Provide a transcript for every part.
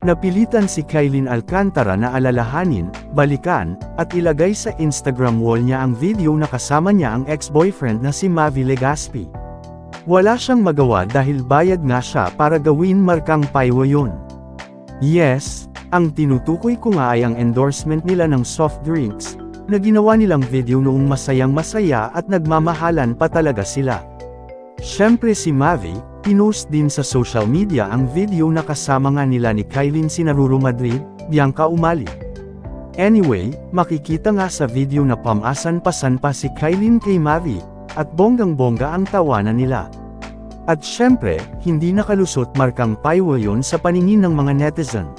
Napilitan si Kailin Alcantara na alalahanin, balikan, at ilagay sa Instagram wall niya ang video na kasama niya ang ex-boyfriend na si Mavi Legaspi. Wala siyang magawa dahil bayad nga siya para gawin markang paywa yun. Yes, ang tinutukoy ko nga ay ang endorsement nila ng soft drinks, na ginawa nilang video noong masayang masaya at nagmamahalan pa talaga sila. Siyempre si Mavi, pinost din sa social media ang video na kasama nga nila ni Kylin Sinaruro Madrid, Bianca Umali. Anyway, makikita nga sa video na pamasan-pasan pa si Kylin kay Mavi, at bonggang-bongga ang tawanan nila. At syempre, hindi nakalusot markang paywa yun sa paningin ng mga netizen.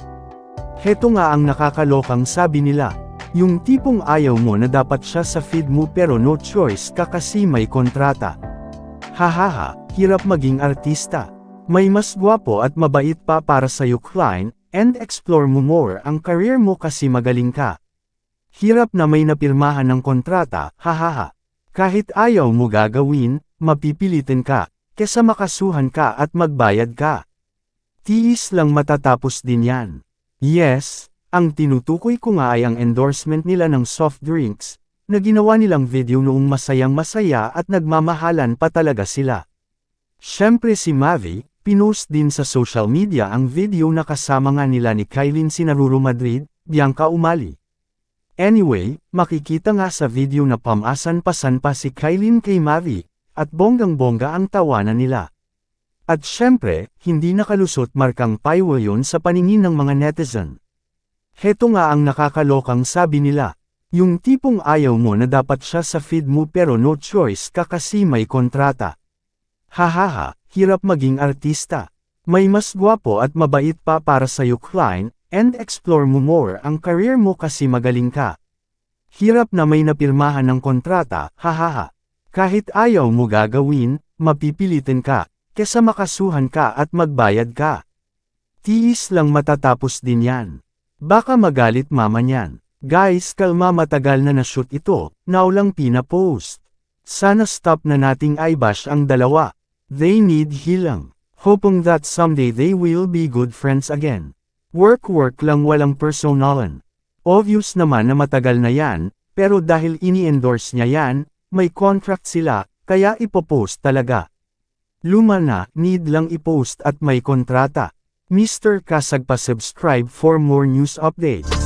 Heto nga ang nakakalokang sabi nila, yung tipong ayaw mo na dapat siya sa feed mo pero no choice ka kasi may kontrata. Hahaha, hirap maging artista. May mas gwapo at mabait pa para sa'yo Klein, and explore mo more ang career mo kasi magaling ka. Hirap na may napirmahan ng kontrata, hahaha. Kahit ayaw mo gagawin, mapipilitin ka, kesa makasuhan ka at magbayad ka. Tiis lang matatapos din yan. Yes, ang tinutukoy ko nga ay ang endorsement nila ng soft drinks, na ginawa nilang video noong masayang masaya at nagmamahalan pa talaga sila. Siyempre si Mavi, pinost din sa social media ang video na kasama nga nila ni Kylin Sinaruro Madrid, Bianca Umali. Anyway, makikita nga sa video na pamasan-pasan pa si Kylin kay Mavi, at bonggang-bongga ang tawanan nila. At syempre, hindi nakalusot markang paywa yun sa paningin ng mga netizen. Heto nga ang nakakalokang sabi nila, yung tipong ayaw mo na dapat siya sa feed mo pero no choice ka kasi may kontrata. Hahaha, hirap maging artista. May mas gwapo at mabait pa para sa'yo Klein, and explore mo more ang career mo kasi magaling ka. Hirap na may napirmahan ng kontrata, hahaha. Kahit ayaw mo gagawin, mapipilitin ka, kesa makasuhan ka at magbayad ka. Tiis lang matatapos din yan. Baka magalit mama niyan. Guys kalma matagal na na-shoot ito, now lang pina-post. Sana stop na nating eyebash ang dalawa. They need healing. Hoping that someday they will be good friends again. Work-work lang walang personalan. Obvious naman na matagal na yan, pero dahil ini-endorse niya yan, may contract sila, kaya ipopost talaga. Luma na, need lang ipost at may kontrata. Mr. Kasag pa subscribe for more news updates.